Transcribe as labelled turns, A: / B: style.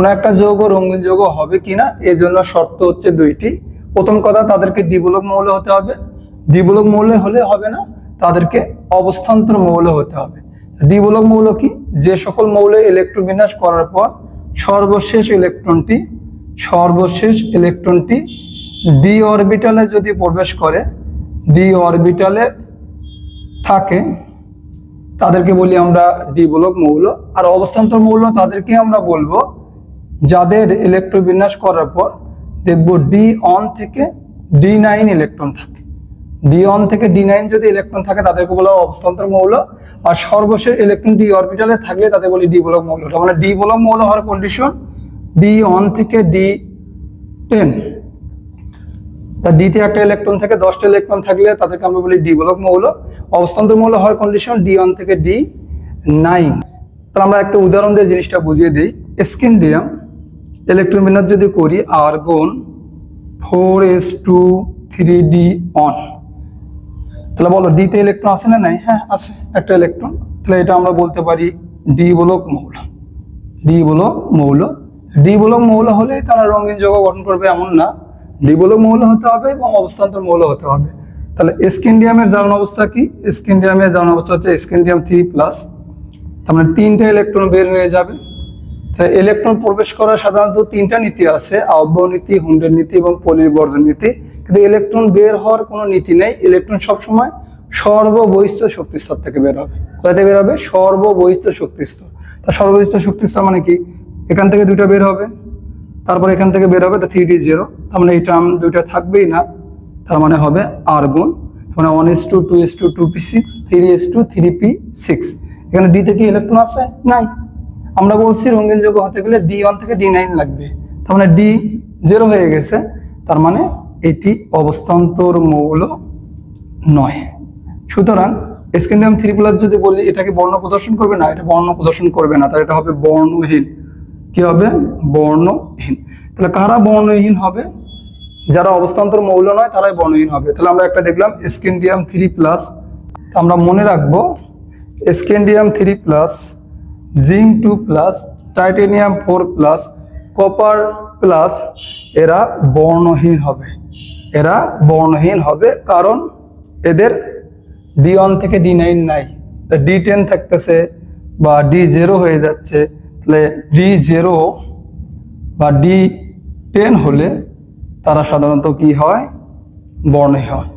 A: কোনো একটা যৌগ, রঙিন যৌগ হবে কিনা এর জন্য শর্ত হচ্ছে দুইটি। প্রথম কথা, তাদেরকে ডিবলক মৌল হতে হবে। ডিবলক মৌল হলে হবে না, তাদেরকে অবস্থান্তর মৌল হতে হবে। ডিবলক মৌল কি? যে সকল মৌলে ইলেকট্রন বিন্যাস করার পর সর্বশেষ ইলেকট্রনটি সর্বশেষ ইলেকট্রনটি ডি অরবিটালে যদি প্রবেশ করে ডি অরবিটালে থাকে, তাদেরকে বলি আমরা ডিবলক মৌল। আর অবস্থান্তর মৌল তাদেরকে আমরা বলব যাদের ইলেকট্রন বিন্যাস করার পর দেখব ডি অন থেকে ডি নাইন ইলেকট্রন থাকে। ডি অন থেকে ডি নাইন যদি ইলেকট্রন থাকে, তাদেরকে বলা হয় অবস্থান্তর মৌল। আর সর্বশেষ ইলেকট্রন ডি অরবিটালে থাকলে তাদের বলি ডি বলক মৌল। মানে ডি বলক মৌল হওয়ার কন্ডিশন ডি অন থেকে ডি টেন তা ডিতে একটা ইলেকট্রন থেকে, দশটা ইলেকট্রন থাকলে তাদেরকে আমরা বলি ডি বলক মৌল। অবস্থান্তর মৌল হওয়ার কন্ডিশন ডি ওয়ান থেকে ডি নাইন তাহলে আমরা একটা উদাহরণ দিয়ে জিনিসটা বুঝিয়ে দিই। স্কিন্ডিয়াম ইলেকট্রন বিন্যাস যদি করি, argon four S two three D one. তাহলে বলো ডিতে ইলেকট্রন আছে না নাই? হ্যাঁ আছে, একটা ইলেকট্রন। তাহলে এটা আমরা বলতে পারি ডি বলক মৌল। ডি বলক মৌল। ডি বলক মৌল হলে তারা রঙিন যৌগ গঠন করবে এমন না। ডি বলক মৌল হতে হবে এবং অবস্থান্তর মৌল হতে হবে। তাহলে স্কিন্ডিয়ামের জারণ অবস্থা কি? স্কিন্ডিয়ামের জারণ অবস্থা হচ্ছে স্কিন্ডিয়াম থ্রি প্লাস। তার মানে তিনটা ইলেকট্রন বের হয়ে যাবে। ইলেকট্রন প্রবেশ করার সাধারণত তিনটা নীতি আছে, আহ্ব নীতি হুন্ডের নীতি এবং পলিবর্জন নীতি। কিন্তু ইলেকট্রন বের হওয়ার কোনো নীতি নেই। ইলেকট্রন সবসময় সর্ববহিষ্ঠ শক্তিস্তর থেকে বের হবে। কোথা থেকে বের হবে? সর্ববহিষ্ঠ শক্তিস্তর। তা সর্ববহিষ্ঠ শক্তিস্তর মানে কি? এখান থেকে দুটো বের হবে, তারপর এখান থেকে বের হবে, তা থ্রি ডি জিরো তার মানে এই টার্ম দুইটা থাকবেই না। তার মানে হবে আর গুণ মানে one S two two S two two P six three S two three P six এখানে ডি কি ইলেকট্রন আছে? নাই। আমরা বলছি রঙিন যৌগ হতে গেলে ডি ওয়ান থেকে ডি নাইন লাগবে। তার মানে ডি জিরো হয়ে গেছে। তার মানে এটি অবস্থান্তর মৌল নয়। সুতরাং স্ক্যান্ডিয়াম থ্রি প্লাস যদি বলি, এটাকে বর্ণ প্রদর্শন করবে না, এটা বর্ণ প্রদর্শন করবে না, তাহলে এটা হবে বর্ণহীন। কি হবে? বর্ণহীন। তাহলে কারা বর্ণহীন হবে? যারা অবস্থান্তর মৌল নয়, তারাই বর্ণহীন হবে। তাহলে আমরা একটা দেখলাম স্ক্যান্ডিয়াম থ্রি প্লাস। আমরা মনে রাখব scandium three plus zinc two plus, titanium four plus, copper plus, এরা বর্ণহীন হবে। এরা বর্ণহীন হবে কারণ এদের ডি ওয়ান থেকে ডি নাইন নাই। ডি টেন থাকতেছে বা ডি জিরো হয়ে যাচ্ছে, তাহলে ডি জিরো বা ডি টেন হলে তারা সাধারণত কি হয়? বর্ণহীন হয়।